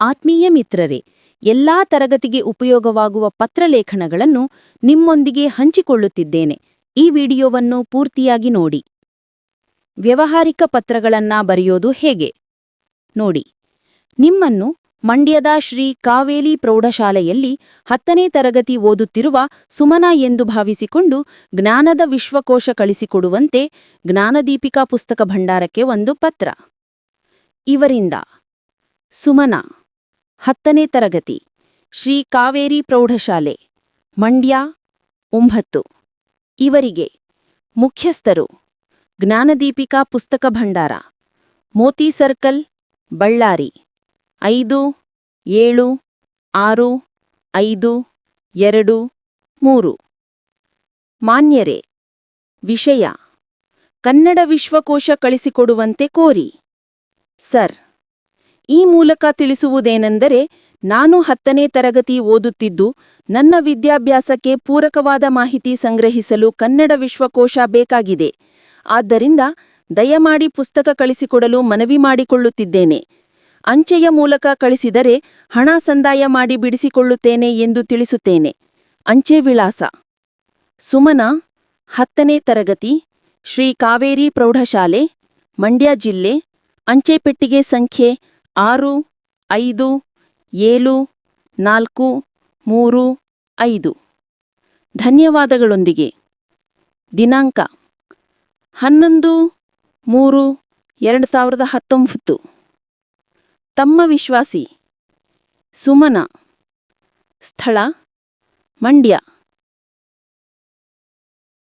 ಆತ್ಮೀಯ ಮಿತ್ರರೇ, ಎಲ್ಲಾ ತರಗತಿಗೆ ಉಪಯೋಗವಾಗುವ ಪತ್ರಲೇಖನಗಳನ್ನು ನಿಮ್ಮೊಂದಿಗೆ ಹಂಚಿಕೊಳ್ಳುತ್ತಿದ್ದೇನೆ. ಈ ವಿಡಿಯೋವನ್ನು ಪೂರ್ತಿಯಾಗಿ ನೋಡಿ. ವ್ಯವಹಾರಿಕ ಪತ್ರಗಳನ್ನ ಬರೆಯೋದು ಹೇಗೆ? ನೋಡಿ. ನಿಮ್ಮನ್ನು ಮಂಡ್ಯದ ಶ್ರೀ ಕಾವೇಲಿ ಪ್ರೌಢಶಾಲೆಯಲ್ಲಿ ಹತ್ತನೇ ತರಗತಿ ಓದುತ್ತಿರುವ ಸುಮನಾ ಎಂದು ಭಾವಿಸಿಕೊಂಡು ಜ್ಞಾನದ ವಿಶ್ವಕೋಶ ಕಳಿಸಿಕೊಡುವಂತೆ ಜ್ಞಾನದೀಪಿಕಾ ಪುಸ್ತಕ ಭಂಡಾರಕ್ಕೆ ಒಂದು ಪತ್ರ. ಇವರಿಂದ ಸುಮನಾ ಹತ್ತನೇ ತರಗತಿ. ಶ್ರೀ ಕಾವೇರಿ ಪ್ರೌಢಶಾಲೆ, ಮಂಡ್ಯ, ಒಂಬತ್ತು. ಇವರಿಗೆ ಮುಖ್ಯಸ್ಥರು ಜ್ಞಾನದೀಪಿಕಾ ಪುಸ್ತಕ ಭಂಡಾರ, ಮೋತಿ ಸರ್ಕಲ್, ಬಳ್ಳಾರಿ, ಐದು, ಏಳು, ಆರು, ಐದು, ಎರಡು, ಮೂರು. ಮಾನ್ಯರೇ, ವಿಷಯ, ಕನ್ನಡ ವಿಶ್ವಕೋಶ ಕಳಿಸಿಕೊಡುವಂತೆ ಕೋರಿ. ಸರ್ ಈ ಮೂಲಕ ತಿಳಿಸುವುದೇನೆಂದರೆ, ನಾನು ಹತ್ತನೇ ತರಗತಿ ಓದುತ್ತಿದ್ದು, ನನ್ನ ವಿದ್ಯಾಭ್ಯಾಸಕ್ಕೆ ಪೂರಕವಾದ ಮಾಹಿತಿ ಸಂಗ್ರಹಿಸಲು ಕನ್ನಡ ವಿಶ್ವಕೋಶ ಬೇಕಾಗಿದೆ. ಆದ್ದರಿಂದ, ದಯಮಾಡಿ ಪುಸ್ತಕ ಕಳಿಸಿಕೊಡಲು ಮನವಿ ಮಾಡಿಕೊಳ್ಳುತ್ತಿದ್ದೇನೆ. ಅಂಚೆಯ ಮೂಲಕ ಕಳಿಸಿದರೆ, ಹಣ ಸಂದಾಯ ಮಾಡಿ ಬಿಡಿಸಿಕೊಳ್ಳುತ್ತೇನೆ ಎಂದು ತಿಳಿಸುತ್ತೇನೆ. ಅಂಚೆ ವಿಳಾಸ. ಸುಮನಾ, ಹತ್ತನೇ ತರಗತಿ, ಶ್ರೀ ಕಾವೇರಿ ಪ್ರೌಢಶಾಲೆ, ಮಂಡ್ಯ ಜಿಲ್ಲೆ ಅಂಚೆ ಪೆಟ್ಟಿಗೆ ಸಂಖ್ಯೆ ಆರು, ಐದು, ಏಳು, ನಾಲ್ಕು, ಮೂರು, ಐದು. ಧನ್ಯವಾದಗಳೊಂದಿಗೆ. ದಿನಾಂಕ ಹನ್ನೊಂದು, ಮೂರು, ಎರಡು ಸಾವಿರದ ಹತ್ತೊಂಬತ್ತು. ತಮ್ಮ ವಿಶ್ವಾಸಿ, ಸುಮನ. ಸ್ಥಳ, ಮಂಡ್ಯ.